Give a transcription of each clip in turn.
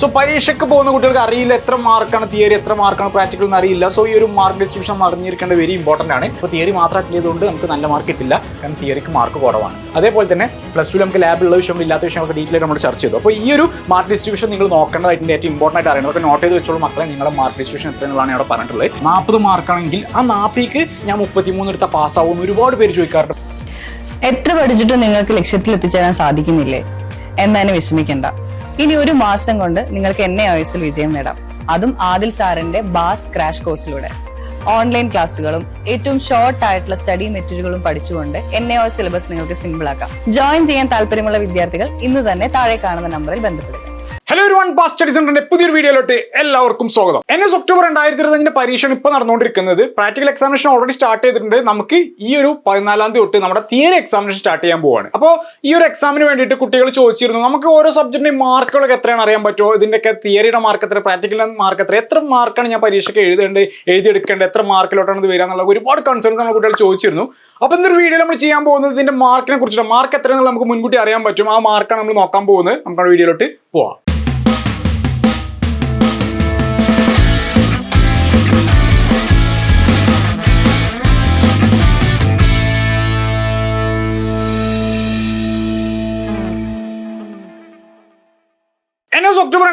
So പരീക്ഷയ്ക്ക് പോകുന്ന കുട്ടികൾക്ക് അറിയില്ല എത്ര മാർക്കാണ് തിയറി എത്ര മാർക്കാണ് പ്രാക്ടിക്കൽ എന്ന് അറിയില്ല. സോ ഈ ഒരു മാർക്ക് ഡിസ്ട്രിബ്യൂഷൻ അറിഞ്ഞിരിക്കേണ്ടത് വെരി ഇമ്പോർട്ടന്റ് ആണ്. ഇപ്പോൾ തിയറി മാത്രം അറ്റൻഡ് ചെയ്തുകൊണ്ട് നമുക്ക് നല്ല മാർക്ക് കിട്ടില്ല. കാരണം തിയറിക്ക് മാർക്ക് കുറവാണ്. അതേപോലെ തന്നെ പ്ലസ് ടു നമുക്ക് ലാബിലുള്ള വിഷയം ഇല്ലാത്ത വിഷയമൊക്കെ ഡീറ്റെയിൽ നമ്മൾ ചർച്ച ചെയ്തു. അപ്പോൾ ഈ ഒരു മാർക്ക് ഡിസ്ട്രിബ്യൂഷൻ നിങ്ങൾ നോക്കേണ്ടതായിട്ട് ഏറ്റവും ഇമ്പോർട്ടന്റ് ആയിട്ട് അറിയണം. അതൊക്കെ നോട്ട് ചെയ്ത് വെച്ചോളൂ മക്കളെ. നിങ്ങളുടെ മാർക്ക് ഡിസ്ട്രിബ്യൂഷൻ എത്ര എന്നുള്ളതാണ് അവിടെ പറഞ്ഞിട്ടുള്ളത്. നാൽപ്പത് മാർക്കാണെങ്കിൽ ആ നാൽപ്പിക്ക് ഞാൻ മുപ്പത്തിമൂന്ന് എടുത്ത പാസ്സാവും ഒരുപാട് പേര് ചോദിക്കാറുണ്ട്. എത്ര പഠിച്ചിട്ടും നിങ്ങൾക്ക് ലക്ഷ്യത്തിൽ എത്തിച്ചേരാൻ സാധിക്കുന്നില്ലേ എന്നതിന് വിഷമിക്കണ്ട. ഇനി ഒരു മാസം കൊണ്ട് നിങ്ങൾക്ക് എൻ എ വിജയം നേടാം. അതും ആദിൽ സാറിന്റെ ബാസ് ക്രാഷ് കോഴ്സിലൂടെ. ഓൺലൈൻ ക്ലാസ്സുകളും ഏറ്റവും ഷോർട്ട് ആയിട്ടുള്ള സ്റ്റഡി മെറ്റീരിയലുകളും പഠിച്ചുകൊണ്ട് എൻ എ സിലബസ് നിങ്ങൾക്ക് സിമ്പിൾ ആക്കാം. ജോയിൻ ചെയ്യാൻ താല്പര്യമുള്ള വിദ്യാർത്ഥികൾ ഇന്ന് തന്നെ താഴെ കാണുന്ന നമ്പറിൽ ബന്ധപ്പെടുക. ഹലോ വൺ പാസ് സ്റ്റഡി സെന്ററിന്റെ പുതിയൊരു വീഡിയോയിലോട്ട് എല്ലാവർക്കും സ്വാഗതം. എൻ എസ് ഒക്ടോബർ രണ്ടായിരത്തി ഇരുപത്തഞ്ചിന്റെ പരീക്ഷയാണ് ഇപ്പോൾ നടന്നുകൊണ്ടിരിക്കുന്നത്. പ്രാക്ടിക്കൽ എക്സാമിനേഷൻ ഓൾറെഡി സ്റ്റാർട്ട് ചെയ്തിട്ടുണ്ട്. നമുക്ക് ഈ ഒരു പതിനാലാം തീയതി തൊട്ട് നമ്മുടെ തിയറി എക്സാമിനേഷൻ സ്റ്റാർട്ട് ചെയ്യാൻ പോവാണ്. അപ്പോൾ ഈ ഒരു എക്സാമിന് വേണ്ടിയിട്ട് കുട്ടികൾ ചോദിച്ചിരുന്നു നമുക്ക് ഓരോ സബ്ജക്റ്റിന്റെയും മാർക്കുകളൊക്കെ എത്രയാണ് അറിയാൻ പറ്റുമോ? ഇതിന്റെയൊക്കെ തിയറിയുടെ മാർക്ക് എത്ര? പ്രാക്ടിക്കലിന്റെ മാർക്ക് എത്ര? എത്ര മാർക്കാണ് ഞാൻ പരീക്ഷയ്ക്ക് എഴുതേണ്ടത്? എഴുതിയെടുക്കേണ്ടത്? എത്ര മാർക്കിലോട്ടാണ് ഇത് വരിക എന്നുള്ള ഒരുപാട് കൺസേൺസ് നമ്മൾ കുട്ടികൾ ചോദിച്ചിരുന്നു. അപ്പോൾ ഇന്നൊരു വീഡിയോ നമ്മൾ ചെയ്യാൻ പോകുന്നത് ഇതിന്റെ മാർക്കിനെ കുറിച്ചിട്ട് മാർക്ക് എത്രയാണെന്നുള്ള നമുക്ക് മുൻകൂട്ടി അറിയാൻ പറ്റും. ആ മാർക്കാണ് നമ്മൾ നോക്കാൻ പോകുന്നത്. ആ വീഡിയോയിലോട്ട് പോവാം.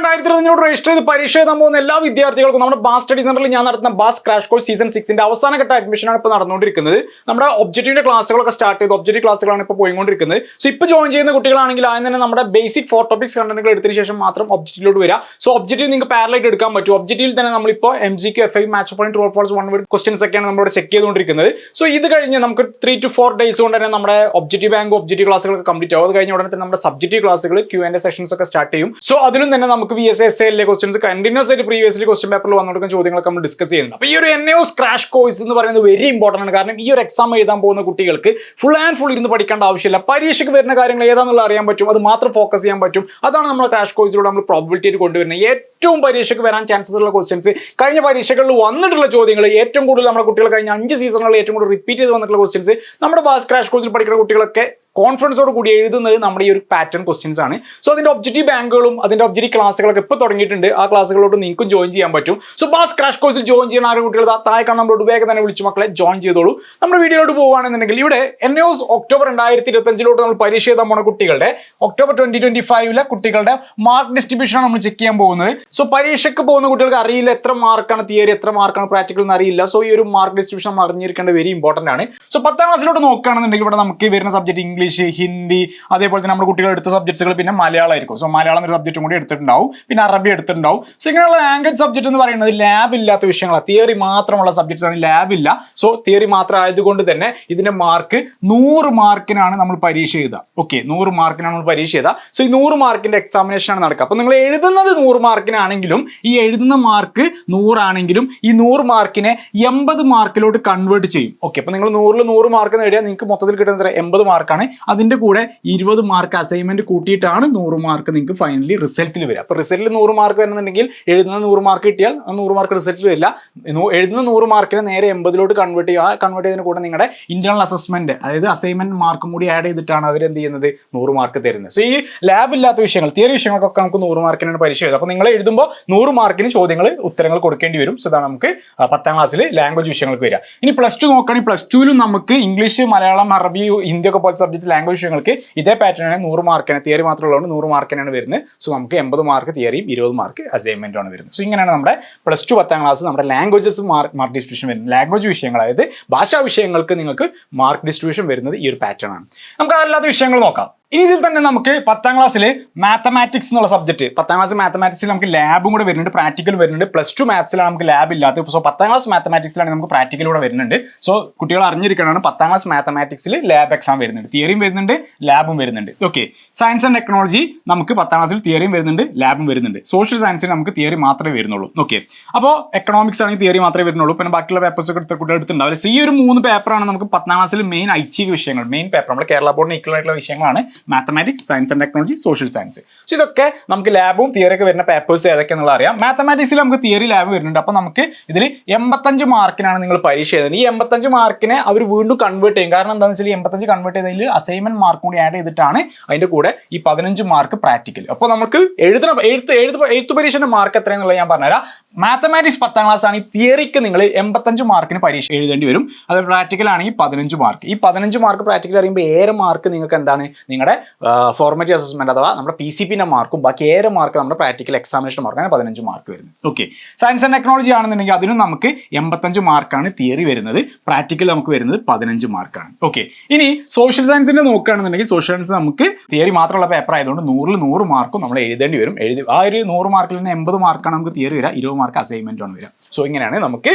രണ്ടായിരത്തി ഇരുപതിനോട് രജിസ്റ്റർ ചെയ്ത് പരീക്ഷ എഴുതാൻ പോകുന്ന എല്ലാ വിദ്യാർത്ഥികൾക്കും നമ്മുടെ ബാസ് സ്റ്റഡി സെന്ററിൽ ഞാൻ നടത്തുന്ന ബാസ് ക്രാഷ് കോഴ്സ് സീസൺ സിക്സിന്റെ അവസാന ഘട്ട അഡ്മിഷനാണ് ഇപ്പോൾ നടന്നുകൊണ്ടിരിക്കുന്നത്. നമ്മുടെ ഒബ്ജക്റ്റീവിന്റെ ക്ലാസ്സുകളൊക്കെ സ്റ്റാർട്ട് ചെയ്ത് ഒബ്ജക്റ്റീവ് ക്ലാസ്സുകളാണ് ഇപ്പോൾ പോയിക്കൊണ്ടിരിക്കുന്നത്. സോ ഇപ്പോൾ ജോയിൻ ചെയ്യുന്ന കുട്ടികളാണെങ്കിൽ ആദ്യം തന്നെ നമ്മുടെ ബേസിക് ഫോർ ടോപ്പിക്സ് കണ്ടന്റുകൾ എടുത്തതിന് ശേഷം മാത്രം ഒബ്ജക്റ്റീവിലോട്ട് വരിക സോ ഒബ്ജക്റ്റീവ് നിങ്ങൾക്ക് പാരലായിട്ട് എടുക്കാൻ പറ്റും. ഒബ്ജക്റ്റീവിൽ തന്നെ നമ്മളിപ്പോൾ M G Q F I match point role false one word questions ഒക്കെയാണ് നമ്മളിവിടെ ചെക്ക് ചെയ്തുകൊണ്ടിരിക്കുന്നത്. സോ ഇത് കഴിഞ്ഞ് നമുക്ക് ത്രീ ടു ഫോർ ഡേയ്സ് കൊണ്ട് തന്നെ നമ്മുടെ ഒബ്ജക്റ്റീവ് ബാങ്ക് ഒബ്ജക്റ്റീവ് ക്ലാസ്സുകളൊക്കെ കംപ്ലീറ്റ് ആവും. അത് കഴിഞ്ഞ ഉടനെ തന്നെ നമ്മുടെ സബ്ജക്റ്റീവ് ക്ലാസ്സുകൾ ക്യൂ ആൻഡ് സെഷൻസ് ഒക്കെ സ്റ്റാർട്ട് ചെയ്യും. സോ അതിലും തന്നെ നമുക്ക് വി എസ് എസ് എല്ലിലെ ക്വസ്റ്റൻസ് കണ്ടിന്യൂസ് ആയിട്ട് പ്രീവിയസ്ലി ക്വസ്റ്റൻ പേപ്പറിൽ വന്നുകൊടുക്കുന്ന ചോദ്യങ്ങളൊക്കെ നമ്മൾ ഡിസ്കസ് ചെയ്യുന്നുണ്ട്. അപ്പോൾ ഈ ഒരു എൻ എസ് ക്രാഷ് കോഴ്സ് എന്ന് പറയുന്നത് വെരി ഇമ്പോർട്ടന്റ് ആണ്. കാരണം ഈ ഒരു എക്സാം എഴുതാൻ പോകുന്ന കുട്ടികൾക്ക് ഫുൾ ആൻഡ് ഫുൾ ഇരുന്ന് പഠിക്കേണ്ട ആവശ്യമില്ല. പരീക്ഷയ്ക്ക് വരുന്ന കാര്യങ്ങൾ ഏതാണെന്നുള്ള അറിയാൻ പറ്റും. അത് മാത്രം ഫോക്കസ് ചെയ്യാൻ പറ്റും. അതാണ് നമ്മൾ ക്രാഷ് കോഴ്സിലൂടെ നമ്മൾ പ്രോബിലിറ്റി കൊണ്ടുവരുന്നത്. ഏറ്റവും പരീക്ഷയ്ക്ക് വരാൻ ചാൻസസ് ഉള്ള ക്വസ്റ്റൻസ് കഴിഞ്ഞ പരീക്ഷകളിൽ വന്നിട്ടുള്ള ചോദ്യങ്ങൾ ഏറ്റവും കൂടുതൽ നമ്മുടെ കുട്ടികൾ കഴിഞ്ഞ അഞ്ച് സീസണുകളിൽ ഏറ്റവും കൂടുതൽ റിപ്പീറ്റ് ചെയ്ത് വന്നിട്ടുള്ള ക്വസ്റ്റൻസ് നമ്മുടെ ബാസ് ക്രാഷ് കോഴ്സിൽ പഠിക്കുന്ന കുട്ടികളൊക്കെ കോൺഫിഡൻസോട് കൂടി എഴുതുന്നത് നമ്മുടെ ഈ ഒരു പാറ്റേൺ ക്വസ്റ്റ്യൻസ് ആണ്. സോ അതിന്റെ ഒബ്ജക്റ്റീവ് ബാങ്കുകളും അതിന്റെ ഒബ്ജക്റ്റീവ് ക്ലാസ്സുകളൊക്കെ ഇപ്പോൾ തുടങ്ങിയിട്ടുണ്ട്. ആ ക്ലാസ്സുകളോട് നിങ്ങൾക്കും ജോയിൻ ചെയ്യാൻ പറ്റും. സോ ബാസ് ക്രാഷ് കോഴ്സിൽ ജോയിൻ ചെയ്യുന്ന ആരും കുട്ടികൾ താഴെ കാണാൻ നമ്മളോട് വേഗം തന്നെ വിളിച്ചു മക്കളെ ജോയിൻ ചെയ്തോളൂ. നമ്മുടെ വീഡിയോയിലോട്ട് പോകുകയാണെന്നുണ്ടെങ്കിൽ ഇവിടെ എൻ എസ് ഒക്ടോബർ രണ്ടായിരത്തി ഇരുപത്തഞ്ചിലോട്ട് നമ്മൾ പരീക്ഷ എഴുതാൻ പോണ കുട്ടികളുടെ ഒക്ടോബർ ട്വന്റി ട്വന്റി ഫൈവിലെ കുട്ടികളുടെ മാർക്ക് ഡിസ്ട്രിബ്യൂഷൻ ആണ് നമ്മൾ ചെക്ക് ചെയ്യാൻ പോകുന്നത്. സോ പരീക്ഷയ്ക്ക് പോകുന്ന കുട്ടികൾക്ക് അറിയില്ല എത്ര മാർക്കാണ് തിയറി എത്ര മാർക്കാണ് പ്രാക്ടിക്കൽ എന്ന് അറിയില്ല. സോ ഈ ഒരു മാർക്ക് ഡിസ്ട്രിബ്യൂഷൻ അറിഞ്ഞിരിക്കേണ്ടത് വെരി ഇമ്പോർട്ടന്റ് ആണ്. സോ പത്താം ക്ലാസ്സിലോട്ട് നോക്കുകയാണെന്നുണ്ടെങ്കിൽ ഇവിടെ നമുക്ക് വരുന്ന സബ്ജക്ട് ഇംഗ്ലീഷ് ഹിന്ദി അതേപോലെ തന്നെ നമ്മുടെ കുട്ടികൾ എടുത്ത സബ്ജക്ട്സുകൾ പിന്നെ മലയാളം ആയിരിക്കും സോ മലയാളം എന്നൊരു സബ്ജക്റ്റും കൂടി എടുത്തിട്ടുണ്ടാവും. പിന്നെ അറബി എടുത്തിട്ടുണ്ടാവും. സോ ഇങ്ങനെയുള്ള ലാംഗ്വേജ് സബ്ജക്ട് എന്ന് പറയുന്നത് ലാബ് ഇല്ലാത്ത വിഷയങ്ങളാണ്. തിയറി മാത്രമുള്ള സബ്ജക്ട്സ് ആണ്. ലാബ് ഇല്ല. സോ തിയറി മാത്രം ആയതുകൊണ്ട് തന്നെ ഇതിന്റെ മാർക്ക് നൂറ് മാർക്കിനാണ് നമ്മൾ പരീക്ഷ ചെയ്ത ഓക്കെ നൂറ് മാർക്കിനാണ് നമ്മൾ പരീക്ഷ ചെയ്ത സോ ഈ നൂറ് മാർക്കിന്റെ എക്സാമിനേഷൻ ആണ് നടക്കുക. അപ്പൊ നിങ്ങൾ എഴുതുന്നത് നൂറ് മാർക്കിനാണെങ്കിലും ഈ എഴുതുന്ന മാർക്ക് നൂറാണെങ്കിലും ഈ നൂറ് മാർക്കിനെ എൺപത് മാർക്കിലോട്ട് കൺവേർട്ട് ചെയ്യും. ഓക്കെ അപ്പൊ നിങ്ങൾ നൂറിൽ നൂറ് മാർക്ക് നേടിയാൽ നിങ്ങൾക്ക് മൊത്തത്തിൽ കിട്ടുന്നത് എൺപത് മാർക്കാണ് അതിന്റെ കൂടെ ഇരുപത് മാർക്ക് അസൈൻമെന്റ് കൂട്ടിയിട്ടാണ് നൂറ് മാർക്ക് നിങ്ങൾക്ക് ഫൈനലി റിസൾട്ടിൽ വരിക. അപ്പോൾ റിസൾട്ടിൽ നൂറ് മാർക്ക് വരുന്നുണ്ടെങ്കിൽ എഴുതുന്ന നൂറ് മാർക്ക് കിട്ടിയാൽ ആ നൂറ് മാർക്ക് റിസൾട്ടിൽ വരില്ല. എഴുതുന്ന നൂറ് മാർക്കിനെ നേരെ എൺപതിലോട്ട് കൺവേർട്ട് ചെയ്യുക. ആ കൺവേർട്ട് ചെയ്തതിന് കൂടെ നിങ്ങളുടെ ഇന്റേണൽ അസസ്മെന്റ് അതായത് അസൈൻമെന്റ് മാർക്കും കൂടി ആഡ് ചെയ്തിട്ടാണ് അവർ എന്ത് ചെയ്യുന്നത്? നൂറ് മാർക്ക് തരുന്നത്. സോ ഈ ലാബ് ഇല്ലാത്ത വിഷയങ്ങൾ തിയറി വിഷയങ്ങൾക്കൊക്കെ നമുക്ക് നൂറ് മാർക്കിനാണ് പരീക്ഷ എഴുതുക അപ്പോൾ നിങ്ങൾ എഴുതുമ്പോൾ നൂറ് മാർക്കിന് ചോദ്യങ്ങൾ ഉത്തരങ്ങൾ കൊടുക്കേണ്ടി വരും. സോ ഇതാണ് നമുക്ക് പത്താം ക്ലാസ്സിൽ ലാംഗ്വേജ് വിഷയങ്ങൾക്ക് വരിക. ഇനി പ്ലസ് ടു നോക്കുകയാണെങ്കിൽ പ്ലസ് ടുവിലും നമുക്ക് ഇംഗ്ലീഷ് മലയാളം അറബി ഹിന്ദി ഒക്കെ പോലത്തെ സബ്ജക്ട്സ് ലാംഗ്വേജ് വിഷയങ്ങൾക്ക് ഇതേ പാറ്റേൺ നൂറ് മാർക്കിന് തിയറി മാത്രമുള്ളതുകൊണ്ട് നൂറ് മാർക്കിനാണ് വരുന്നത്. സോ നമുക്ക് എൺപത് മാർക്ക് തിയറിയും ഇരുപത് മാർക്ക് അസൈൻമെന്റ് ആണ് വരുന്നത്. സോ ഇങ്ങനെയാണ് നമ്മുടെ പ്ലസ് ടു പത്താം ക്ലാസ് നമ്മുടെ ലാംഗ്വേജസ് മാർക്ക് മാർക്ക് ഡിസ്ട്രിബ്യൂഷൻ വരുന്നത്. ലാംഗ്വേജ് വിഷയങ്ങൾ അതായത് ഭാഷാ വിഷയങ്ങൾക്ക് നിങ്ങൾക്ക് മാർക്ക് ഡിസ്ട്രിബ്യൂഷൻ വരുന്നത് ഈ ഒരു പാറ്റേൺ ആണ്. നമുക്ക് അതല്ലാത്ത വിഷയങ്ങൾ നോക്കാം. ഇനി ഇതിൽ തന്നെ നമുക്ക് പത്താം ക്ലാസ്സിൽ മാത്തമാറ്റിക്സ് എന്നുള്ള സബ്ജക്ട് പത്താം ക്ലാസ് മാത്തമാറ്റിക്സിൽ നമുക്ക് ലാബും കൂടെ വരുന്നുണ്ട് പ്രാക്ടിക്കൽ വരുന്നുണ്ട്. പ്ലസ് ടു മാത്സിലാണ് നമുക്ക് ലാബ് ഇല്ലാത്തത്. സോ പത്താം ക്ലാസ് മാത്തമാറ്റിക്സിലാണ് നമുക്ക് പ്രാക്ടിക്കൽ കൂടെ വരുന്നുണ്ട്. സോ കുട്ടികൾ അറിഞ്ഞിരിക്കണം പത്താം ക്ലാസ് മാത്തമാറ്റിക്സിൽ ലാബ് എക്സാം വരുന്നുണ്ട്. തിയറിയും വരുന്നുണ്ട് ലാബും വരുന്നുണ്ട്. ഓക്കെ സയൻസ് ആൻഡ് ടെക്നോളജി നമുക്ക് പത്താം ക്ലാസ്സിൽ തിയറിയും വരുന്നുണ്ട് ലാബും വരുന്നുണ്ട്. സോഷ്യൽ സയൻസിൽ നമുക്ക് തിയറി മാത്രമേ വരുന്നുള്ളൂ. ഓക്കെ അപ്പോൾ എക്കണോമിക്സ് ആണെങ്കിൽ തിയറി മാത്രമേ വരുന്നുള്ളൂ. പിന്നെ ബാക്കിയുള്ള പേപ്പേഴ്സ് ഒക്കെ എടുത്ത കുട്ടികൾ എടുത്തിട്ടുണ്ടാവില്ല. സോ ഈ ഒരു മൂന്ന് പേപ്പറാണ് നമുക്ക് പത്താം ക്ലാസ്സിൽ മെയിൻ ഐച്ഛിക വിഷയങ്ങൾ മെയിൻ പേപ്പർ നമ്മൾ കേരള ബോർഡിന് ഈക്വൽ ആയിട്ടുള്ള വിഷയങ്ങളാണ്. Mathematics science and technology social science so ഇതൊക്കെ നമുക്ക് ലാബും തിയറിയൊക്കെ വരുന്ന പേപ്പേഴ്സ് ഏതൊക്കെയാണെന്നുള്ള അറിയാം. മാത്തമാറ്റിക്സിൽ നമുക്ക് തിയറി ലാബ് വരുന്നുണ്ട്. അപ്പോൾ നമുക്ക് ഇതിൽ എൺപത്തഞ്ച് മാർക്കിനാണ് നിങ്ങൾ പരീക്ഷ എഴുതുന്നത്. ഈ എൺപത്തഞ്ച് മാർക്കിനെ അവർ വീണ്ടും കൺവേർട്ട് ചെയ്യും. കാരണം എന്താണെന്ന് വെച്ചാൽ എൺപത്തഞ്ച് കൺവേർട്ട് ചെയ്തതിൽ അസൈൻമെന്റ് മാർക്കും കൂടി ആഡ് ചെയ്തിട്ടാണ് അതിന്റെ കൂടെ ഈ പതിനഞ്ച് മാർക്ക് പ്രാക്ടിക്കൽ അപ്പോൾ നമുക്ക് എഴുതണ എഴുത്ത് എഴുത്ത് എഴുത്ത് പരീക്ഷയുടെ മാർക്ക് എത്രയെന്നുള്ളത് ഞാൻ പറഞ്ഞുതരാം. മാത്തമാറ്റിക്സ് പത്താം ക്ലാസ് ആണ്. ഈ തിയറിക്ക് നിങ്ങൾ എൺപത്തഞ്ച് മാർക്കിന് പരീക്ഷ എഴുതേണ്ടി വരും. അത് പ്രാക്ടിക്കൽ ആണെങ്കിൽ പതിനഞ്ച് മാർക്ക് ഈ പതിനഞ്ച് മാർക്ക് പ്രാക്ടിക്കൽ അറിയുമ്പോൾ ഏറെ മാർക്ക് നിങ്ങൾക്ക് എന്താണ്? നിങ്ങളുടെ ഫോർമേറ്റീവ് അസസ്മെന്റ് അഥവാ നമ്മുടെ പി സി പിന്നെ മാർക്കും ബാക്കി ഏറെ മാർക്ക് നമ്മുടെ പ്രാക്ടിക്കൽ എക്സാമിനേഷൻ മാർക്കാണ് പതിനഞ്ച് മാർക്ക് വരുന്നത്. ഓക്കെ സയൻസ് ആൻഡ് ടെക്നോളജി ആണെന്നുണ്ടെങ്കിൽ അതിനും നമുക്ക് എൺപത്തഞ്ച് മാർക്കാണ് തിയറി വരുന്നത്. പ്രാക്ടിക്കൽ നമുക്ക് വരുന്നത് പതിനഞ്ച് മാർക്കാണ് ഓക്കെ ഇനി സോഷ്യൽ സയൻസിന്റെ നോക്കുകയാണെന്നുണ്ടെങ്കിൽ സോഷ്യൽ സയൻസ് നമുക്ക് തിയറി മാത്രമുള്ള പേപ്പർ ആയതുകൊണ്ട് നൂറിൽ നൂറ് മാർക്കും നമ്മൾ എഴുതേണ്ടി വരും. എഴുതി ആ ഒരു നൂറ് മാർക്കിൽ തന്നെ എൺപത് മാർക്കാണ് നമുക്ക് തിയറി വരിക. ഇരുപത് മാർക്ക് അസൈൻമെന്റ് ആണ് വരിക. സോ ഇങ്ങനെയാണ് നമുക്ക്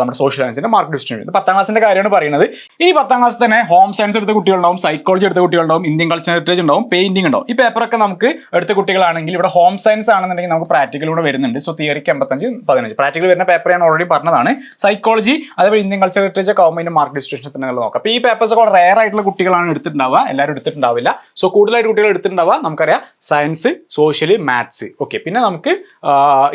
നമ്മുടെ സോഷ്യൽ സയൻസിന്റെ മാർക്ക് ഡിസ്ട്രിബ്യൂഷൻ പത്താം ക്ലാസിന്റെ കാര്യമാണ് പറയുന്നത്. ഇനി പത്താം ക്ലാസ് തന്നെ ഹോം സയൻസ് എടുത്ത കുട്ടികളുണ്ടാവും സൈക്കോളജി എടുത്ത കുട്ടികളുണ്ടാവും ഇന്ത്യൻ കൾച്ചർ ഹെറിറ്റേജ് ഉണ്ടാവും പെയിന്റിംഗ് ഉണ്ടാവും. ഈ പേപ്പറൊക്കെ നമുക്ക് എടുത്ത കുട്ടികളാണെങ്കിൽ ഇവിടെ ഹോം സയൻസ് ആണെന്നുണ്ടെങ്കിൽ നമുക്ക് പ്രാക്ടിക്കൽ കൂടെ വരുന്നുണ്ട്. സോ തിയറിക്ക് എൺപത്തഞ്ച് പതിനഞ്ച്. പ്രാക്ടിക്കൽ വരുന്ന പേപ്പർ ഞാൻ ഓൾറെഡി പറഞ്ഞതാണ്. സൈക്കോളജി അതേപോലെ ഇന്ത്യൻ കൾച്ചർ ഹെറിറ്റേജ് ഒക്കെ ആകുമ്പോൾ മാർക്ക് ഡിസ്ട്രിബ്യൂഷൻ തന്നെ നോക്കാം. അപ്പോൾ ഈ പേപ്പേഴ്സ് ഒക്കെ റയർ ആയിട്ടുള്ള കുട്ടികളാണ് എടുത്തിട്ടുണ്ടാവുക. എല്ലാവരും എടുത്തിട്ടുണ്ടാവില്ല. സോ കൂടുതലായിട്ട് കുട്ടികൾ എടുത്തിട്ടുണ്ടാവുക. നമുക്കറിയാം സയൻസ് സോഷ്യൽ മാത്സ് ഓക്കെ പിന്നെ നമുക്ക്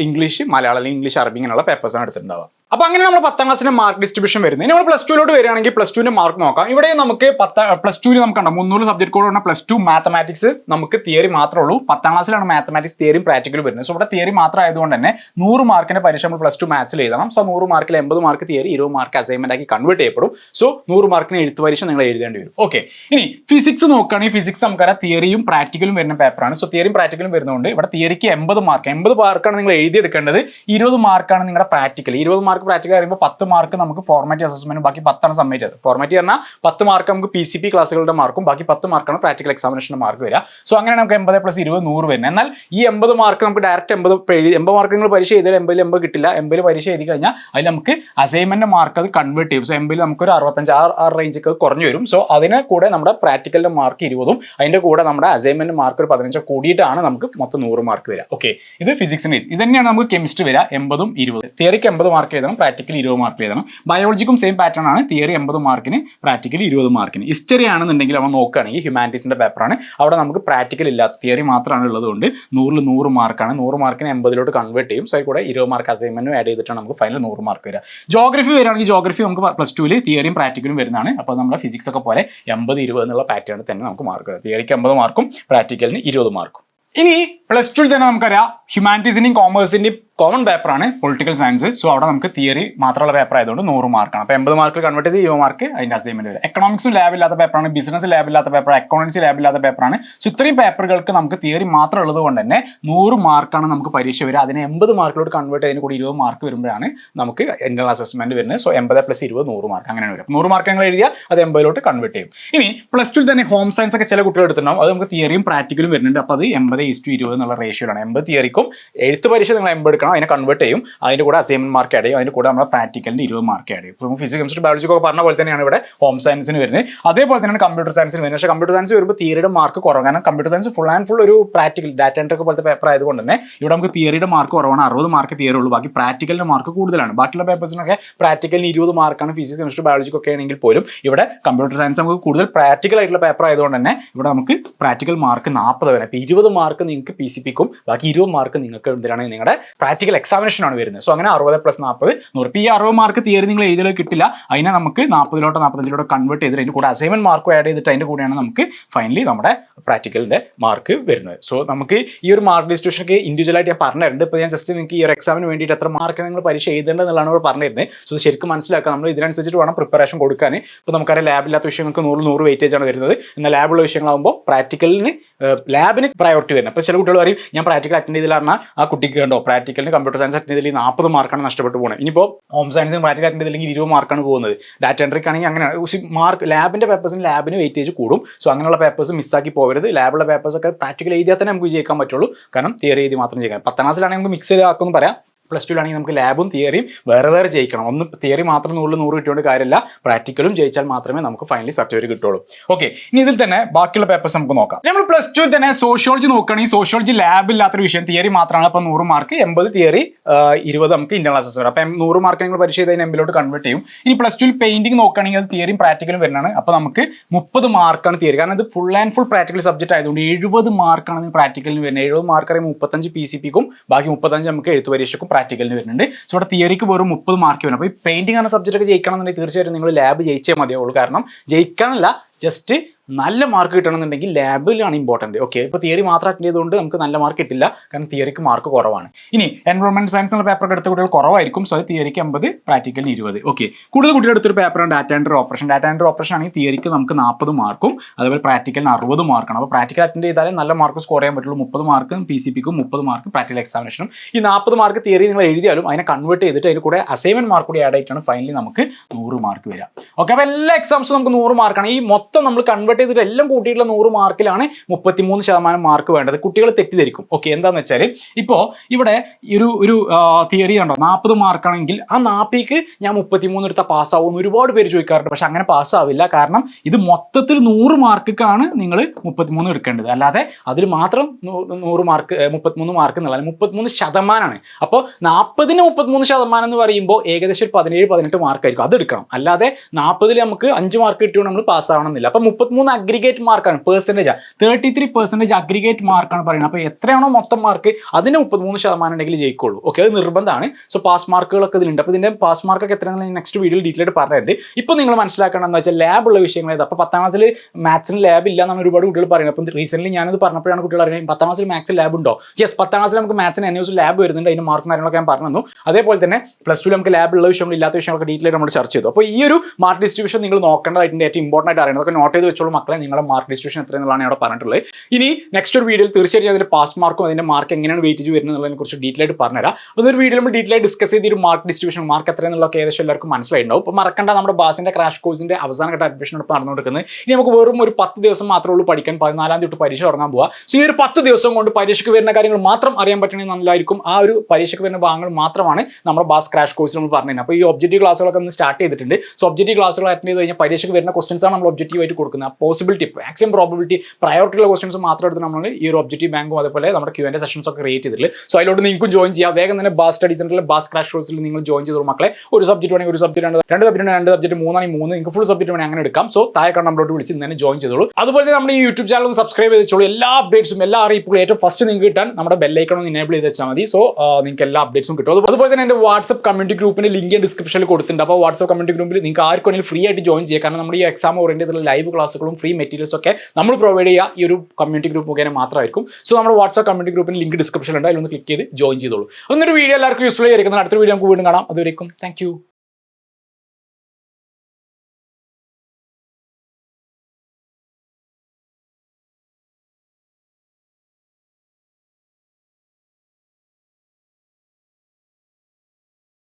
ഇംഗ്ലീഷ് മലയാളം അല്ലെങ്കിൽ ഇംഗ്ലീഷ് അറബി ഇങ്ങനെയുള്ള പേപ്പേഴ്സാണ് എടുത്തിട്ടുണ്ടാവുക. അപ്പൊ അങ്ങനെ നമ്മൾ പത്താം ക്ലാസ്സിന്റെ മാർക്ക് ഡിസ്ട്രിബ്യൂഷൻ വരുന്നത് ഇനി നമ്മൾ പ്ലസ് ടുവിലോട്ട് വരികയാണെങ്കിൽ പ്ലസ് ടുവിന്റെ മാർക്ക് നോക്കാം. ഇവിടെ നമുക്ക് പത്താം പ്ലസ് ടുവിൽ നമുക്ക് കണ്ടാം മുന്നൂറ് സബ്ജക്ട് കൂടെ ഉള്ള പ്ലസ് ടു മാത്തമാറ്റിക്സ് നമുക്ക് തിയറി മാത്രമേ ഉള്ളൂ. പത്താം ക്ലാസ്സിലാണ് മാത്തമാറ്റിക്സ് തിയറിയും പ്രാക്ടിക്കലും വരുന്നത്. സോ ഇവിടെ തിയറി മാത്രം ആയതുകൊണ്ട് തന്നെ നൂറ് മാർക്കിന്റെ പരീക്ഷ നമ്മൾ പ്ലസ് ടു മാത്സിൽ എഴുതണം. സോ നൂറ് മാർക്കിൽ എൺപത് മാർക്ക് തിയറി ഇരുപത് മാർക്ക് അസൈൻമെന്റ് ആക്കി കൺവേർട്ട് ചെയ്യപ്പെടും. സോ നൂറ് മാർക്കിന് എഴുത്ത് പരീക്ഷ നിങ്ങൾ എഴുതേണ്ടി വരും. ഓക്കെ ഇനി ഫിസിക്സ് നോക്കുകയാണെങ്കിൽ ഫിസിക്സ് നമുക്കറിയാം തിയറിയും പ്രാക്ടിക്കലും വരുന്ന പേപ്പറാണ് സോ തിയറിയും പ്രാക്ടിക്കലും വരുന്നതുകൊണ്ട് ഇവിടെ തിയറിക്ക് എൺപത് മാർക്ക് എൺപത് മാർക്കാണ് നിങ്ങൾ എഴുതിയെടുക്കേണ്ടത്. ഇരുപത് മാർക്കാണ് നിങ്ങളുടെ പ്രാക്ടിക്കൽ ഇരുപത് മാർക്ക് പ്രാക്ടിക്കൽ പറയുമ്പോൾ പത്ത് മാർക്ക് നമുക്ക് ഫോർമാറ്റ് അസസ്മെന്റും ബാക്കി പത്താണ് സബ്മിറ്റ് ചെയ്തത്. ഫോർമാറ്റ് പറഞ്ഞാൽ പത്ത് മാർക്ക് നമുക്ക് പി സി പി ക്ലാസ്സുകളുടെ മാർക്കും ബാക്കി പത്ത് മാർക്കാണ് പ്രാക്ടിക്കൽ എക്സാമിനേഷന്റെ മാർക്ക് വരിക. സോ അങ്ങനെ നമുക്ക് എൺപത് പ്ലസ് ഇരുപത് നൂറ് വരുന്നത്. എന്നാൽ ഈ എൺപത് മാർക്ക് നമുക്ക് ഡയറക്റ്റ് എൺപത് എൺപത് മാർക്ക് നിങ്ങൾ പരീക്ഷ ചെയ്താൽ എൺപതിൽ എൺപത് കിട്ടില്ല. എൺപതിൽ പരീക്ഷ എഴുതി കഴിഞ്ഞാൽ അതിൽ നമുക്ക് അസൈൻമെന്റ് മാർക്ക് അത് കൺവേർട്ട് ചെയ്യും. സോ എൺപതിൽ നമുക്ക് ഒരു അറുപത്തഞ്ച് ആ ആ റേഞ്ചൊക്കെ കുറഞ്ഞു വരും. സോ അതിനെ കൂടെ നമ്മുടെ പ്രാക്ടിക്കലിന്റെ മാർക്ക് ഇരുപതും അതിന്റെ കൂടെ നമ്മുടെ അസൈൻമെന്റ് മാർക്ക് ഒരു പതിനഞ്ചോ കൂടിയിട്ടാണ് നമുക്ക് മൊത്തം നൂറ് മാർക്ക് വരിക. ഓക്കെ ഇത് ഫിസിക്സിന് ഇത് തന്നെയാണ് നമുക്ക് കെമിസ്ട്രി വരിക. എൺപതും ഇരുപത്. തിയറിക്ക് എൺപത് മാർക്ക് എഴുതണം. പ്രാക്ടിക്കൽ ഇരുപത് മാർക്ക് എഴുതണം ബയോളജിക്കും സെയിം പാറ്റേൺ ആണ്. തിയറി എൺപത് മാർക്കിന് പ്രാക്ടിക്കൽ ഇരുപത് മാർക്കിന് ഹിസ്റ്ററി ആണെന്നുണ്ടെങ്കിൽ നമ്മൾ നോക്കുകയാണെങ്കിൽ ഹ്യൂമാനിറ്റീസിന്റെ പേപ്പറാണ് അവിടെ നമുക്ക് പ്രാക്ടിക്കൽ ഇല്ലാത്ത തിയറി മാത്രമാണ് ഉള്ളതുകൊണ്ട് നൂറിൽ നൂറ് മാർക്കാണ് നൂറ് മാർക്കിന് എൺപതിലോട്ട് കൺവേർട്ട് ചെയ്യും. സോ അതിൽ കൂടെ ഇരുപത് മാർക്ക് അസൈൻമെന്റും ആഡ് ചെയ്തിട്ടാണ് നമുക്ക് ഫൈനൽ നൂറ് മാർക്ക് വരിക. ജോഗ്രഫി വരികയാണെങ്കിൽ ജോഗ്രഫി നമുക്ക് പ്ലസ് ടുവിൽ തിയറിയും പ്രാക്ടിക്കലും വരുന്നതാണ്. അപ്പോൾ നമ്മുടെ ഫിസിക്സ് ഒക്കെ പോലെ എൺപത് ഇരുപത് എന്നുള്ള പാറ്റേണിൽ തന്നെ നമുക്ക് മാർക്ക് വരും. തിയറിക്ക് എൺപത് മാർക്കും പ്രാക്ടിക്കലിന് ഇരുപത് മാർക്കും ഇനി പ്ലസ് ടുവിൽ തന്നെ നമുക്കറിയാം. ഹ്യൂമാനിറ്റീസിന്റെയും കോമേഴ്സിന്റെയും കോമൺ പേപ്പർ ആണ് പൊളിറ്റിക്കൽ സയൻസ് സോ അവിടെ നമുക്ക് തിയറി മാത്രമുള്ള പേപ്പർ ആയതുകൊണ്ട് നൂറ് മാർക്കാണ് അപ്പോൾ എൺപത് മാർക്ക് കൺവേർട്ട് ചെയ്ത് ഇരുപത് മാർക്ക് അതിന്റെ അസൈൻമെന്റ് വരും. എക്കണോമിക്സും ലാബ് ഇല്ലാത്ത പേപ്പറാണ് ബിസിനസ് ലാബ് ഇല്ലാത്ത പേപ്പർ അക്കൗണ്ടൻസി ലാബ് ഇല്ലാത്ത പേപ്പറാണ് സോ ഇത്രയും പേപ്പറുകൾക്ക് നമുക്ക് തിയറി മാത്രം ഉള്ളത് കൊണ്ട് തന്നെ നൂറ് മാർക്കാണ് നമുക്ക് പരീക്ഷ വരിക. അതിന് എൺപത് മാർക്കിലോട്ട് കൺവേർട്ട് ചെയ്തതിന് കൂടി ഇരുപത് മാർക്ക് വരുമ്പോഴാണ് നമുക്ക് ഇന്റർണൽ അസസ്മെന്റ് വരുന്നത്. സോ എൺപത് പ്ലസ് ഇരുപത് നൂറ് മാർക്ക് അങ്ങനെയാണ് വരും നൂറ് മാർക്ക് ഞങ്ങൾ എഴുതിയാൽ അത് എൺപതിലോട്ട് കൺവേർട്ട് ചെയ്യും. ഇനി പ്ലസ് ടു തന്നെ ഹോം സയൻസ് ഒക്കെ ചില കുട്ടികൾ എടുത്തിട്ടുണ്ടാവും. അത് നമുക്ക് തിയറിയും പ്രാക്ടിക്കലും വരുന്നുണ്ട്. അപ്പോൾ അത് എൺപത് ഈസ്റ്റു ഇരുപത് എന്നുള്ള റേഷ്യോയിലാണ് എൺപത് തിയറിക്കും എഴുത്ത് പരീക്ഷ നിങ്ങൾ എൺപത് എടുക്കണം അതിനെ കൺവേർട്ട് ചെയ്യും അതിന്റെ കൂടെ അസൈൻമെന്റ് മാർക്ക് ആഡ് ചെയ്യും അതിന്റെ കൂടെ നമ്മുടെ പ്രാക്ടിക്കലിന്റെ ഇരുപത് മാർക്ക് ആഡ് ചെയ്യും. ഇപ്പോൾ ഫിസിക്സ് കെമിസ്ട്രി ബയോളജി ഒക്കെ പറഞ്ഞ പോലെ തന്നെയാണ് ഇവിടെ ഹോം സയൻസിന് വരുന്നത്. അതേപോലെ തന്നെയാണ് കമ്പ്യൂട്ടർ സയൻസിന് വരുന്നത്. പക്ഷേ കമ്പ്യൂട്ടർ സയൻസ് വരുമ്പോൾ തിയറിയുടെ മാർക്ക് കുറവാണ്. കാരണം computer science full and full ഒരു പ്രാക്ടിക്കൽ ഡാറ്റ എൻട്രി പോലത്തെ പേപ്പർ ആയതുകൊണ്ട് തന്നെ ഇവിടെ നമുക്ക് തിയറിയുടെ മാർക്ക് കുറവാണ്. അറുപത് മാർക്ക് തിയറി ഉള്ളൂ. ബാക്കി പ്രാക്ടിക്കലിന്റെ മാർക്ക് കൂടുതലാണ്. ബാക്കിയുള്ള പേപ്പേഴ്സിനൊക്കെ പ്രാക്ടിക്കലിന് ഇരുപത് മാർക്കാണ് ഫിസിക്സ് കെമിസ്ട്രി ബയോളജി ഒക്കെ ആണെങ്കിൽ പോലും ഇവിടെ കമ്പ്യൂട്ടർ സയൻസ് നമുക്ക് കൂടുതൽ പ്രാക്ടിക്കൽ ആയിട്ടുള്ള പേപ്പർ ആയതുകൊണ്ട് തന്നെ ഇവിടെ നമുക്ക് പ്രാക്ടിക്കൽ മാർക്ക് നാൽപ്പത് വരെ. അപ്പോൾ ഇരുപത് മാർക്ക് നിങ്ങൾക്ക് പി സി പിക്കും ബാക്കി ഇരുപത് മാർക്ക് നിങ്ങൾക്ക് എന്തിനാണ് നിങ്ങളുടെ പ്രാക്ടിക്കൽ എക്സാമിനേഷൻ ആണ് വരുന്നത്. സോ അങ്ങനെ അറുപത് പ്ലസ് നാൽപ്പത് നൂറ്. ഇപ്പോൾ ഈ അറുപത് മാർക്ക് തിയറി നിങ്ങൾ എഴുതിയിലോ കിട്ടില്ല. അതിനെ നമുക്ക് നാൽപ്പതിലോട്ടോ നാൽപ്പത്തഞ്ചിലോട്ടോ കൺവേർട്ട് ചെയ്തിട്ട് അതിന്റെ കൂടെ അസൈൻമെന്റ് മാർക്കും ആഡ് ചെയ്തിട്ട് അതിന്റെ കൂടെയാണ് നമുക്ക് ഫൈനലി നമ്മുടെ പ്രാക്ടിക്കലിന്റെ മാർക്ക് വരുന്നത്. സോ നമുക്ക് ഈ ഒരു മാർക്ക് ഡിസ്ട്രിബ്യൂഷനൊക്കെ ആയിട്ട് ഞാൻ പറഞ്ഞിട്ടുണ്ട്. ഇപ്പോൾ ഞാൻ ജസ്റ്റ് നിങ്ങൾക്ക് ഈ ഒരു എക്സാമിന് വേണ്ടിയിട്ട് എത്ര മാർക്ക് നിങ്ങൾ പരീക്ഷ എഴുതേണ്ടതെന്നുള്ളതാണ് ഇവിടെ പറഞ്ഞിരുന്നത്. സോ ശരിക്കും മനസ്സിലാക്കാം. നമ്മൾ ഇതിനനുസരിച്ചിട്ട് വേണം പ്രിപ്പറേഷൻ കൊടുക്കാൻ. ഇപ്പോൾ നമുക്കറിയാം ലാബില്ലാത്ത വിഷയങ്ങൾക്ക് നൂറ് നൂറ് വെയിറ്റേജ് ആണ് വരുന്നത്. എന്നാൽ ലാബുള്ള വിഷയങ്ങളാകുമ്പോൾ പ്രാക്ടിക്കലിന് ലാബിന് പ്രയോറിറ്റി വരുന്നത്. അപ്പോൾ ചില കുട്ടികൾ പറയും ഞാൻ പ്രാക്ടിക്കൽ അറ്റൻഡ് ചെയ്തില്ല പറഞ്ഞാൽ ആ കുട്ടിക്ക് കണ്ടോ? പ്രാക്ടിക്കലിന് കമ്പ്യൂട്ടർ സയൻസ് അറ്റൻഡ് ചെയ്തില്ലെങ്കിൽ നാൽപ്പത് മാർക്കാണ് നഷ്ടപ്പെട്ടു പോകുന്നത് ഇനിയിപ്പോൾ ഹോം സയൻസിന് പ്രാക്ടിക്കൽ അറ്റൻഡ് ചെയ്തില്ലെങ്കിൽ ഇരുപത് മാർക്കാണ് പോകുന്നത്. ഡാറ്റ എൻട്രിക്ക് ആണെങ്കിൽ അങ്ങനെയാണ്. മാർക്ക് ലാബിന്റെ പേപ്പേഴ്സിന് ലാബിന് വെയിറ്റേജ് കൂടും. സോ അങ്ങനെയുള്ള പേപ്പേഴ്സ് മിസ്സാക്കി പോകരുത്. ലാബുള്ള പേപ്പേഴ്സ് ഒക്കെ പ്രാക്ടിക്കൽ എഴുതിയാൽ തന്നെ നമുക്ക് ജയിക്കാൻ പറ്റുള്ളൂ. കാരണം തിയറി എഴുതി മാത്രം ചെയ്യാം പത്താം ക്ലാസ്സിലാണെങ്കിൽ നമുക്ക് മിക്സ് ചെയ്ത് ആക്കുമെന്ന് പറയാം. പ്ലസ് ആണെങ്കിൽ നമുക്ക് ലാബും തിയറിയും വേറെ വേറെ ജയിക്കണം. ഒന്ന് തിയറി മാത്രം നൂറിൽ നൂറ് കിട്ടിയോണ്ട് കാര്യമില്ല പ്രാക്ടിക്കലും ജയിച്ചാൽ മാത്രമേ നമുക്ക് ഫൈനലി സർട്ടിഫിക്കറ്റ് കിട്ടുള്ളൂ. ഓക്കെ ഇനി ഇതിൽ തന്നെ ബാക്കിയുള്ള പേപ്പേഴ്സ് നമുക്ക് നോക്കാം. നമ്മൾ പ്ലസ് ടുവിൽ തന്നെ സോഷ്യോളജി നോക്കുകയാണെങ്കിൽ സോഷ്യോളജി ലാബ് ഇല്ലാത്തൊരു വിഷയം. തിയറി മാത്രമാണ്. അപ്പോൾ നൂറ് മാർക്ക് എൺപത് തിയറി ഇരുപത് നമുക്ക് ഇന്റർണൽ അസസ്മെന്റ് അപ്പം നൂറ് മാർക്ക് നിങ്ങൾ പരീക്ഷ ചെയ്ത് എമ്പിലോട്ട് കൺവേർട്ട് ചെയ്യും. ഇനി പ്ലസ് ടുവിൽ പെയിന്റിംഗ് നോക്കുകയാണെങ്കിൽ അത് തിയറിയും പ്രാക്ടിക്കലും വരുന്നതാണ്. അപ്പോൾ നമുക്ക് മുപ്പത് മാർക്കാണ് തിയറി കാരണം ഇത് full and full practical subject ആയതുകൊണ്ട് എഴുപത് മാർക്കാണ് പ്രാക്ടിക്കലിന് വരുന്നത്. എഴുപത് മാർക്ക് അറിയുമ്പോൾ മുപ്പത്തഞ്ച് പി സി പിക്കും ബാക്കി മുപ്പത്തഞ്ച് നമുക്ക് എഴുത്ത് പരീക്ഷയ്ക്കും പ്രാക്ടിക്കലിന് വരുന്നുണ്ട്. സോ ഇവിടെ തിയറിക്ക് വെറും മുപ്പത് മാർക്ക് വരും അപ്പോൾ ഈ പെയിന്റിംഗ് എന്ന സബ്ജക്റ്റ് ഒക്കെ ജയിക്കണം എന്നുണ്ടെങ്കിൽ തീർച്ചയായിട്ടും നിങ്ങൾ ലാബ് ജയിച്ചേ മതിയാവുള്ളൂ. കാരണം ജയിക്കാനല്ല ജസ്റ്റ് നല്ല മാർക്ക് കിട്ടണമെന്നുണ്ടെങ്കിൽ ലാബിലാണ് ഇമ്പോർട്ടന്റ് ഓക്കെ ഇപ്പോൾ തിയറി മാത്രം അറ്റൻഡ് ചെയ്തുകൊണ്ട് നമുക്ക് നല്ല മാർക്ക് കിട്ടില്ല. കാരണം തിയറിക്ക് മാർക്ക് കുറവാണ്. ഇനി എൻവയോൺമെന്റ് സയൻസ് എന്ന പേപ്പർ എടുത്ത കുട്ടികൾ കുറവായിരിക്കും. സോ തിയറിക്ക് അമ്പത് പ്രാക്ടിക്കലിന് ഇരുപത്. ഓക്കെ കൂടുതൽ കുട്ടികൾ എടുത്തൊരു പേപ്പറാണ് data and operation data and operation ആണെങ്കിൽ തിയറിക്ക് നമുക്ക് നാൽപ്പത് മാർക്കും അതുപോലെ പ്രാക്ടിക്കലിന് അറുപത് മാർക്കാണ് അപ്പോൾ പ്രാക്ടിക്കൽ അറ്റൻഡ് ചെയ്താലേ നല്ല മാർക്ക് സ്കോർ ചെയ്യാൻ പറ്റുള്ളൂ. മുപ്പത് മാർക്കും പി സി പിക്കും മുപ്പത് മാർക്ക് പ്രാക്ടിക്കൽ എക്സാമിനേഷനും ഈ നാൽപ്പത് മാർക്ക് തിയറി നിങ്ങൾ എഴുതിയാലും അതിനെ കൺവേർട്ട് ചെയ്തിട്ട് അതിൽ കൂടെ അസൈൻമെന്റ് മാർക്ക് കൂടി ആഡ് ആയിട്ടാണ് ഫൈനലി നമുക്ക് നൂറ് മാർക്ക് വരിക. ഓക്കെ അപ്പോൾ എല്ലാ എക്സാംസും നമുക്ക് നൂറ് മാർക്കാണ് ഈ മൊത്തം നമ്മൾ കൺവേർട്ട് ചെയ്തിട്ട് എല്ലാം കൂട്ടിയിട്ടുള്ള നൂറ് മാർക്കിലാണ് മുപ്പത്തിമൂന്ന് ശതമാനം മാർക്ക് വേണ്ടത്. കുട്ടികൾ തെറ്റിദ്ധരിക്കും. ഓക്കെ എന്താന്ന് വെച്ചാൽ ഇപ്പോൾ ഇവിടെ ഒരു ഒരു തിയറി ഉണ്ടോ നാൽപ്പത് മാർക്കാണെങ്കിൽ ആ നാൽപ്പേക്ക് ഞാൻ മുപ്പത്തിമൂന്ന് എടുത്താൽ പാസ്സാവും ഒരുപാട് പേര് ചോദിക്കാറുണ്ട്. പക്ഷെ അങ്ങനെ പാസ്സാവില്ല കാരണം ഇത് മൊത്തത്തിൽ നൂറ് മാർക്കാണ് നിങ്ങൾ മുപ്പത്തിമൂന്ന് എടുക്കേണ്ടത്. അല്ലാതെ അതിൽ മാത്രം നൂറ് മാർക്ക് മുപ്പത്തിമൂന്ന് മാർക്ക് എന്നുള്ള മുപ്പത്തിമൂന്ന് ശതമാനമാണ് അപ്പോൾ നാൽപ്പതിന് മുപ്പത്തിമൂന്ന് ശതമാനം എന്ന് പറയുമ്പോൾ ഏകദേശം ഒരു പതിനേഴ് പതിനെട്ട് മാർക്കായിരിക്കും അത് എടുക്കണം. അല്ലാതെ നാൽപ്പതിൽ നമുക്ക് അഞ്ച് മാർക്ക് കിട്ടിയോ നമ്മൾ പാസ്സാവണമെന്നില്ല അപ്പോൾ മുപ്പത്തിമൂന്ന് അഗ്രിഗേറ്റ് മാർക്കാണ് percentage thirty three percentage aggregate മാർക്കാണ് പറയുന്നത്. അപ്പോൾ എത്രയാണോ മൊത്തം മാർക്ക് അതിന് മുപ്പത്തിമൂന്ന് ശതമാനം ഉണ്ടെങ്കിൽ ജയിക്കുള്ളൂ. ഓക്കെ അത് നിർബന്ധമാണ്. സോ പാസ് മാർക്കുകളൊക്കെ ഇതിലുണ്ട്. അപ്പോൾ ഇതിന്റെ പാസ് മാർക്കൊക്കെ എത്രയാണെന്ന് നെക്സ്റ്റ് വീഡിയോയിൽ ഡീറ്റെയിൽ ആയിട്ട് പറഞ്ഞിട്ടുണ്ട് ഇപ്പോൾ നിങ്ങൾ മനസ്സിലാക്കണം എന്ന് വെച്ചാൽ ലാബ് ഉള്ള വിഷയങ്ങൾ ഏത്? അപ്പോൾ പത്താം ക്ലാസ്സിൽ മാത്സിന് ലാബ് ഇല്ല എന്നാണ് ഒരുപാട് കുട്ടികൾ പറയുന്നത്. അപ്പം റീസെന്റ്ലി ഞാനത് പറഞ്ഞപ്പോഴാണ് കുട്ടികൾ അറിയുന്നത് പത്താം ക്ലാസ്സിൽ മാത്സിൽ ലാബ് ഉണ്ടോ? യെസ് പത്താം ക്ലാസ്സിൽ നമുക്ക് മാത്സിന് എൻ യൂസ് ലാബ് വരുന്നുണ്ട്. അതിന് മാർക്ക് കാര്യങ്ങളൊക്കെ ഞാൻ പറഞ്ഞു അതേപോലെ തന്നെ പ്ലസ് ടു നമുക്ക് ലാബ് ഉള്ള വിഷയങ്ങൾ ഇല്ലാത്ത വിഷയങ്ങളൊക്കെ ഡീറ്റെയിൽ നമ്മൾ ചർച്ച ചെയ്തു. അപ്പോൾ ഈ ഒരു മാർക്ക് ഡിസ്ട്രിബ്യൂഷൻ നിങ്ങൾ നോക്കേണ്ടതായിട്ട് ഏറ്റവും ഇമ്പോർട്ടന്റ് ആയിട്ട് അറിയണം. അതൊക്കെ നോട്ട് ചെയ്ത് വെച്ചോളൂ. മക്കളെ നിങ്ങളുടെ മാർക്ക് ഡിസ്ട്രിബ്യൂഷൻ എത്രയെന്നുള്ളതാണ് അവിടെ പറഞ്ഞിട്ടുള്ളത്. ഇനി നെക്സ്റ്റ് ഒരു വീഡിയോയിൽ തീർച്ചയായിട്ടും അതിന്റെ പാസ് മാർക്കും അതിന്റെ മാർക്ക് എങ്ങനെയാണ് വെയിറ്റേജ് വരുന്നത് എന്നുള്ളതിനെ കുറിച്ച് ഡീറ്റെയിൽ ആയിട്ട് പറഞ്ഞുതരാം. അപ്പോൾ ഒരു വീഡിയോ നമ്മൾ ഡീറ്റെയിൽ ഡിസ്കസ് ചെയ്ത് ഒരു മാർക്ക് ഡിസ്ട്രിബ്യൂഷൻ മാർക്ക് എത്ര എന്നുള്ളതൊക്കെ ഏകദേശം എല്ലാവർക്കും മനസ്സിലായിട്ടുണ്ടാവും. അപ്പോൾ മറക്കണ്ട നമ്മുടെ ബാസിന്റെ ക്രാഷ് കോഴ്സിന്റെ അവസാന ഘട്ട അഡ്മിഷൻ ഇപ്പോൾ നടന്നുകൊണ്ടിരിക്കുന്നത്. ഇനി നമുക്ക് വെറും ഒരു പത്ത് ദിവസം മാത്രമേ ഉള്ളൂ പഠിക്കാൻ. പതിനാലാം തീയതി പരീക്ഷ തുടങ്ങാൻ പോവുക സോ ഈ ഒരു പത്ത് ദിവസം കൊണ്ട് പരീക്ഷയ്ക്ക് വരുന്ന കാര്യങ്ങൾ മാത്രം അറിയാൻ പറ്റണമെങ്കിൽ നല്ലതായിരിക്കും. ആ ഒരു പരീക്ഷയ്ക്ക് വരുന്ന ഭാഗങ്ങൾ മാത്രമാണ് നമ്മുടെ ബാസ് ക്രാഷ് കോഴ്സ് നമ്മൾ പറഞ്ഞത്. അപ്പോൾ ഈ ഒബ്ജക്റ്റീവ് ക്ലാസ്സുകളൊക്കെ ഒന്ന് സ്റ്റാർട്ട് ചെയ്തിട്ടുണ്ട്. സോ ഒബ്ജക്റ്റീവ് ക്ലാസ്സുകൾ അറ്റൻഡ് ചെയ്ത് കഴിഞ്ഞാൽ പരീക്ഷയ്ക്ക് വരുന്ന ക്വസ്റ്റൻസ് ആണ് നമ്മൾ ഒബ്ജക്റ്റീവ് ആയിട്ട് കൊടുക്കുന്നത്. പോസിബിലിറ്റി മാക്സിമം പ്രോബിലിറ്റി പ്രയോറിറ്റി ഉള്ള ക്വസ്റ്റൻസ് മാത്രം എടുത്ത് നമ്മൾ ഈ ഒരു ഒബ്ജക്റ്റീവ് ബാങ്കും അതുപോലെ നമ്മുടെ ക്യൂ എന്റെ സെഷൻസ് ഒക്കെ ക്രിയേറ്റ് ചെയ്തിട്ടുണ്ട് സോ അതിലോട്ട് നിങ്ങൾക്ക് ജോയിൻ ചെയ്യാം. വേഗം തന്നെ ബാസ് സ്റ്റഡി സെന്ററിൽ ബാസ് ക്രാഷ് കോഴ്സിൽ നിങ്ങൾ ജോയിൻ ചെയ്തു മക്കളെ. ഒരു സബ്ജക്റ്റ് വേണമെങ്കിൽ ഒരു സബ്ജക്റ്റ് രണ്ട് രണ്ട് സബ്ജക്റ്റ് രണ്ട് സബ്ജക്റ്റ് മൂന്നാണെങ്കിൽ മൂന്ന്. നിങ്ങൾക്ക് ഫുൾ സബ്ജക്റ്റ് വേണമെങ്കിൽ അങ്ങനെ എടുക്കാം. സോ താഴെ കണ്ട നമ്മളോട് വിളിച്ച് തന്നെ ജോയിൻ ചെയ്തോളൂ. അതുപോലെ തന്നെ നമ്മുടെ ഈ യൂട്യൂബ് ചാനലും സബ്സ്ക്രൈബ് ചെയ്തോളൂ എല്ലാ അപ്ഡേറ്റ്സും എല്ലാ അറിയിപ്പുകളും ഏറ്റവും ഫസ്റ്റ് നിങ്ങൾക്ക് കിട്ടാൻ നമ്മുടെ ബെല്ലൈക്കണം ഇനേബിൾ ചെയ്ത് വെച്ചാൽ മതി. സോ നിങ്ങൾക്ക് എല്ലാ അപ്ഡേറ്റ്സും കിട്ടും. അതുപോലെ- തന്നെ എന്റെ വാട്സ്ആപ്പ് കമ്മ്യൂണിറ്റി ഗ്രൂപ്പിന് ലിങ്ക് ഡിസ്ക്രിപ്ഷനിൽ കൊടുത്തിട്ടുണ്ട്. അപ്പോൾ വാട്സ്ആപ്പ് കമ്മ്യൂണിറ്റി ഗ്രൂപ്പിൽ നിങ്ങൾക്ക് ആർക്കും ഫ്രീ ആയിട്ട് ജോയിൻ ചെയ്യാം. കാരണം നമ്മുടെ ഈ എക്സാം ഓറിയന്റഡ് ലൈവ് ക്ലാസ്സുകളും ഫ്രീ മെറ്റീരിയൽസ് ഒക്കെ നമ്മൾ പ്രൊവൈഡ് ചെയ്യുക ഈ ഒരു കമ്മ്യൂണിറ്റി ഗ്രൂപ്പ് മുഖേന മാത്രമായിരിക്കും. സോ നമ്മുടെ വാട്സ്ആപ്പ് കമ്മ്യൂണിറ്റി ഗ്രൂപ്പിന് ലിങ്ക് ഡിസ്ക്രിപ്ഷനിലുണ്ട് അതിലൊന്ന് ക്ലിക്ക് ചെയ്ത് ജോയിൻ ചെയ്തോളൂ. അതൊന്നൊരു വീഡിയോ എല്ലാവർക്കും യൂസ്ഫുൾ ആയിരിക്കുന്നത് അടുത്തൊരു വീഡിയോ നമുക്ക് വീണ്ടും കാണാം. അതുവരെയും താങ്ക്